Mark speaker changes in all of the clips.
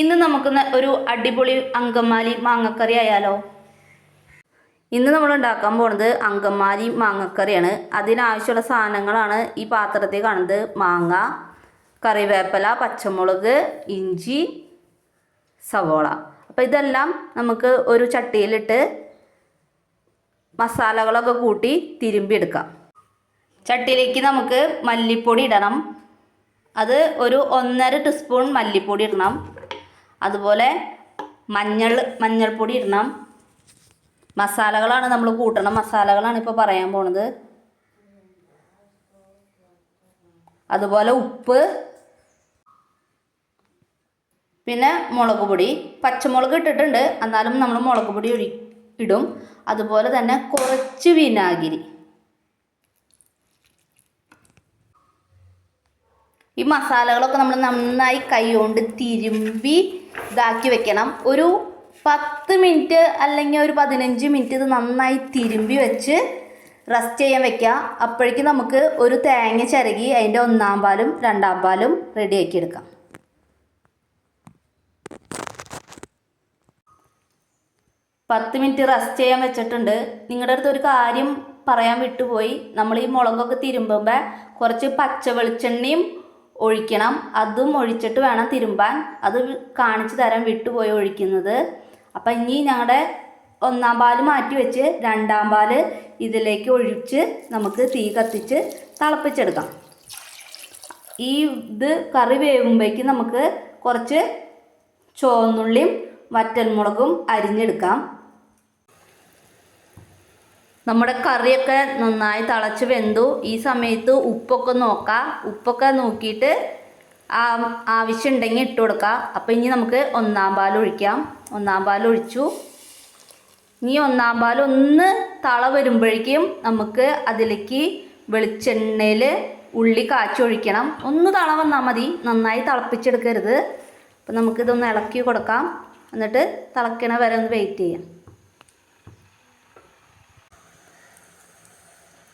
Speaker 1: ഇന്ന് നമുക്ക് ഒരു അടിപൊളി അങ്കമാലി മാങ്ങക്കറി ആയാലോ? ഇന്ന് നമ്മൾ ഉണ്ടാക്കാൻ പോണത് അങ്കമാലി മാങ്ങക്കറിയാണ്. അതിനാവശ്യമുള്ള സാധനങ്ങളാണ് ഈ പാത്രത്തിൽ കാണുന്നത്. മാങ്ങ കറിവേപ്പില പച്ചമുളക് ഇഞ്ചി സവോള. അപ്പോൾ ഇതെല്ലാം നമുക്ക് ഒരു ചട്ടിയിലിട്ട് മസാലകളൊക്കെ കൂട്ടി തിരുമ്പിയെടുക്കാം ചട്ടിയിലേക്ക് നമുക്ക് മല്ലിപ്പൊടി ഇടണം. അത് ഒരു ഒന്നര ടീസ്പൂൺ മല്ലിപ്പൊടി ഇടണം. അതുപോലെ മഞ്ഞൾ മഞ്ഞൾപ്പൊടി ഇടണം. മസാലകളാണ് നമ്മൾ കൂട്ടണം. മസാലകളാണ് ഇപ്പോൾ പറയാൻ പോണത്. അതുപോലെ ഉപ്പ് പിന്നെ മുളക് പൊടി. പച്ചമുളക് ഇട്ടിട്ടുണ്ട്. എന്നാലും നമ്മൾ മുളക് പൊടി ഇടും. അതുപോലെ തന്നെ കുറച്ച് വിനാഗിരി. ഈ മസാലകളൊക്കെ നമ്മൾ നന്നായി കൈ കൊണ്ട് തിരുമ്പി ഇതാക്കി വെക്കണം. ഒരു പത്ത് മിനിറ്റ് അല്ലെങ്കിൽ ഒരു പതിനഞ്ച് മിനിറ്റ് ഇത് നന്നായി തിരുമ്പി വെച്ച് റെസ്റ്റ് ചെയ്യാൻ വെക്കുക. അപ്പോഴേക്കും നമുക്ക് ഒരു തേങ്ങ ചിരകി അതിന്റെ ഒന്നാം പാലും രണ്ടാം പാലും റെഡിയാക്കി എടുക്കാം. പത്ത് മിനിറ്റ് റെസ്റ്റ് ചെയ്യാൻ വെച്ചിട്ടുണ്ട്. നിങ്ങളുടെ അടുത്ത് ഒരു കാര്യം പറയാൻ വിട്ടുപോയി. നമ്മൾ ഈ മുളകൊക്കെ തിരുമ്പുമ്പോൾ കുറച്ച് പച്ച വെളിച്ചെണ്ണയും ഒഴിക്കണം. അതും ഒഴിച്ചിട്ട് വേണം തിരുമ്പാൻ. അത് കാണിച്ചു തരാൻ വിട്ടുപോയി ഒഴിക്കുന്നത്. അപ്പം ഇനി ഞങ്ങളുടെ ഒന്നാം പാൽ മാറ്റി വെച്ച് രണ്ടാം പാൽ ഇതിലേക്ക് ഒഴിച്ച് നമുക്ക് തീ കത്തിച്ച് തിളപ്പിച്ചെടുക്കാം. ഈ ഇത് കറി വേവുമ്പോഴേക്ക് നമുക്ക് കുറച്ച് ചുവന്നുള്ളിയും വറ്റൽമുളകും അരിഞ്ഞെടുക്കാം. നമ്മുടെ കറിയൊക്കെ നന്നായി തിളച്ച് വെന്തു. ഈ സമയത്ത് ഉപ്പൊക്കെ നോക്കാം. ഉപ്പൊക്കെ നോക്കിയിട്ട് ആ ആവശ്യമുണ്ടെങ്കിൽ ഇട്ട് കൊടുക്കാം. അപ്പോൾ ഇനി നമുക്ക് ഒന്നാം പാൽ ഒഴിക്കാം. ഒന്നാം പാൽ ഒഴിച്ചു. ഇനി ഒന്നാം പാൽ ഒന്ന് തള വരുമ്പോഴേക്കും നമുക്ക് അതിലേക്ക് വെളിച്ചെണ്ണയിൽ ഉള്ളി കാച്ചി ഒഴിക്കണം. ഒന്ന് തള വന്നാൽ മതി. നന്നായി തിളപ്പിച്ചെടുക്കരുത്. അപ്പം നമുക്കിതൊന്ന് ഇളക്കി കൊടുക്കാം. എന്നിട്ട് തിളക്കണ വരെ ഒന്ന് വെയിറ്റ് ചെയ്യാം.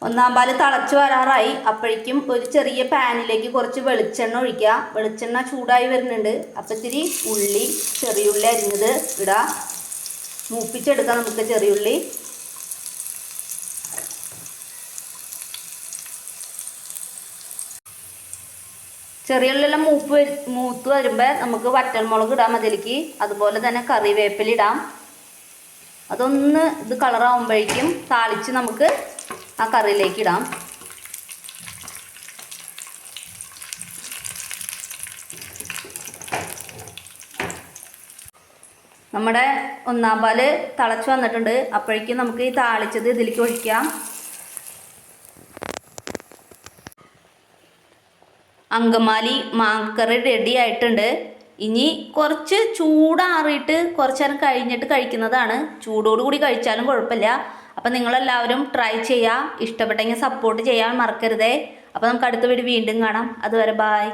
Speaker 1: ഒന്നാം പാൽ തിളച്ച് വരാറായി. അപ്പോഴേക്കും ഒരു ചെറിയ പാനിലേക്ക് കുറച്ച് വെളിച്ചെണ്ണ ഒഴിക്കുക. വെളിച്ചെണ്ണ ചൂടായി വരുന്നുണ്ട്. അപ്പം ഇത്തിരി ഉള്ളി ചെറിയുള്ളി അരിഞ്ഞത് ഇടാം. മൂപ്പിച്ചെടുക്കാം നമുക്ക് ചെറിയുള്ളി ചെറിയുള്ളിയെല്ലാം മൂപ്പ് മൂത്ത് വരുമ്പോൾ നമുക്ക് വറ്റൽമുളക് ഇടാം അതിലേക്ക്. അതുപോലെ തന്നെ കറിവേപ്പില ഇടാം. അതൊന്ന് ഇത് കളറാവുമ്പോഴേക്കും താളിച്ച് നമുക്ക് ആ കറിയിലേക്ക് ഇടാം. നമ്മുടെ ഒന്നാം പാൽ തിളച്ച് വന്നിട്ടുണ്ട്. അപ്പോഴേക്കും നമുക്ക് ഈ താളിച്ചത് ഇതിലേക്ക് ഒഴിക്കാം. അങ്കമാലി മാങ്ങക്കറി റെഡി ആയിട്ടുണ്ട്. ഇനി കുറച്ച് ചൂടാറിയിട്ട് കുറച്ച് നേരം കഴിഞ്ഞിട്ട് കഴിക്കുന്നതാണ്. ചൂടോടുകൂടി കഴിച്ചാലും കുഴപ്പമില്ല. അപ്പം നിങ്ങളെല്ലാവരും ട്രൈ ചെയ്യുക ഇഷ്ടപ്പെട്ടെങ്കിൽ സപ്പോർട്ട് ചെയ്യാൻ മറക്കരുതേ. അപ്പോൾ നമുക്ക് അടുത്ത വീഡിയോ വീണ്ടും കാണാം. അതുവരെ ബായ്